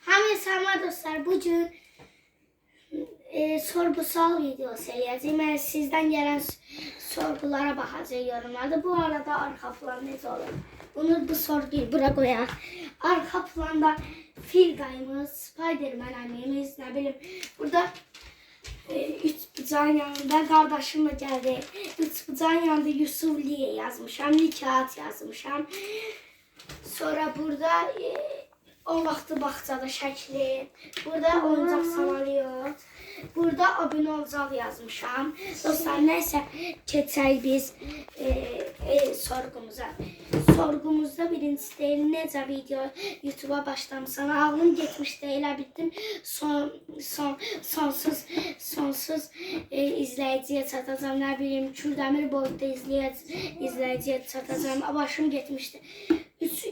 Hamıya selamlar dostlar. Bugün e, sorgusal videosu eləyəcəyik. Mən sizdən gələn s- sorgulara baxacaq yorumlarda. Bu arada arxa plan necə olur? Bunu bu sorguyu bura qoyaq. Arxa planda fil dayımız, Spiderman annemiz, nə bilim. Burada e, üç bucağın yanında qardaşımla gəldi. Üç bucağın yanında Yusuf Liye yazmışam, Nikat yazmışam. Sonra burada e, o vaxtı bağçada şəkli. Burada oyuncaq samalıyot. Burada abunə olacaq yazmışam. Dostlar nəysə keçək biz e, e, sorğumuza. Sorğumuzda birincisi deyil necə video YouTube-a başlamısan. Ağlım getmişdi elə bitdim. Son son sonsuz sonsuz e, izləyiciyə çatacağam. Nə bilim Kürdəmir boyutda izləyic izləyiciyə çatacağam. Başım getmişdi. Üç,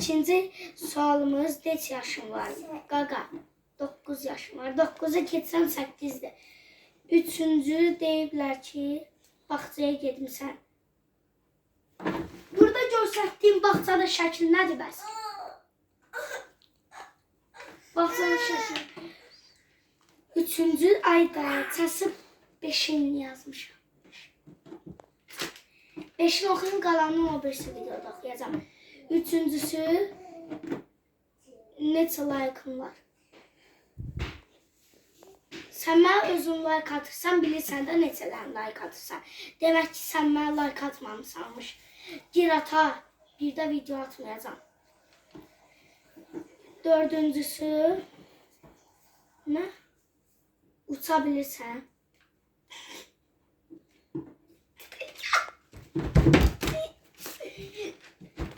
ikinci sualımız neç yaşım var? Qaqa. 9 yaşım var. 9-a keçsəm 8-dir. Üçüncü deyiblər ki, bağçaya getmisən. Burada göstərdiyim bağçada şəkil nədir bəs? Bağçada şəkil. Üçüncü ayda çası 5-in yazmışam. 5-in oxuyum qalanını o birisi videoda oxuyacağam. Üçüncüsü neçə layıqım var? Sən mənə özün like atırsan, bilirsən də neçələrini like atırsan. Demək ki, sən mənə like atmamısanmış. Gir ata, bir də video atmayacağam. Dördüncüsü nə? Uça bilirsən.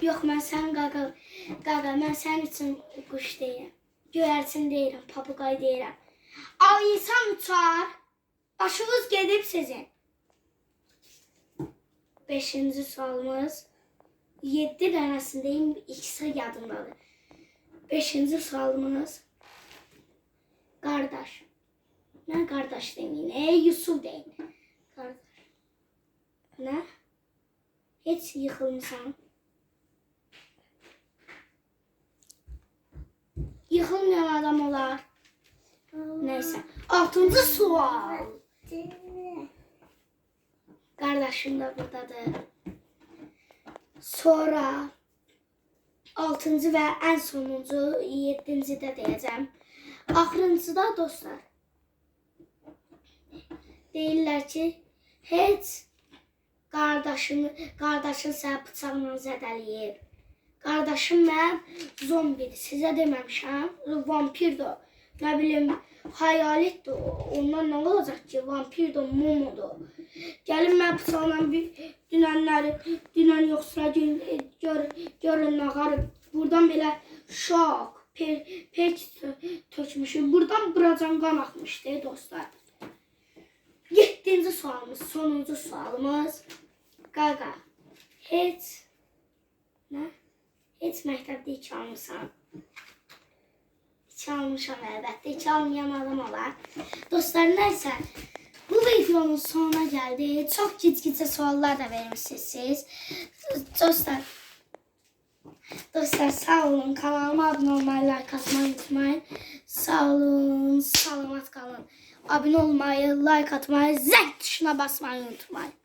Yox, mən sən qaqa, qaqa, mən sənin üçün quş deyirəm. Göyərçin deyirəm, papuqay deyirəm. Al insan uçar. Başınız gedib sizin. Beşinci sualımız. Yedi dənəsindəyim, ikisi yadımdadır. Beşinci sualımız. Qardaş. Mən qardaş deməyin, ey Yusuf deyin. Qardaş. Nə? Heç yıxılmısan. Yıkılmayan adam olar. Neyse. Altıncı sual. Kardeşim de buradadır. Sonra altıncı ve en sonuncu yedinci de diyeceğim. Axırıncı da dostlar. Deyirlər ki, heç qardaşımı, qardaşın səni bıçaqla zədələyib. Zombidir. Sizə deməmişəm. Vampirdir. o. Nə bilim, hayaletdir. o. Ondan nə olacaq ki? Vampirdir, mumudur. Gəlin mən bıçaqla bir dünənləri, dünən yoxsa gün gör, görün ağarıb. Buradan belə şok, per, perk tö- tökmüşüm. Buradan buracan qan axmışdı dostlar. Yeddinci sualımız, sonuncu sualımız. Qaqa, heç nə? Heç məktəbdə iki almısan. İki almışam əlbəttə. İki almayan adam olar. Dostlar, nəysə. Bu videonun sonuna geldi. Çok gitgide suallar da vermişsiniz siz. Dostlar, dostlar sağ olun. Kanalıma abone olmayı, like atmayı unutmayın. Sağ olun, salamat kalın. Abone olmayı, like atmayı, zəng tuşuna basmayı unutmayın.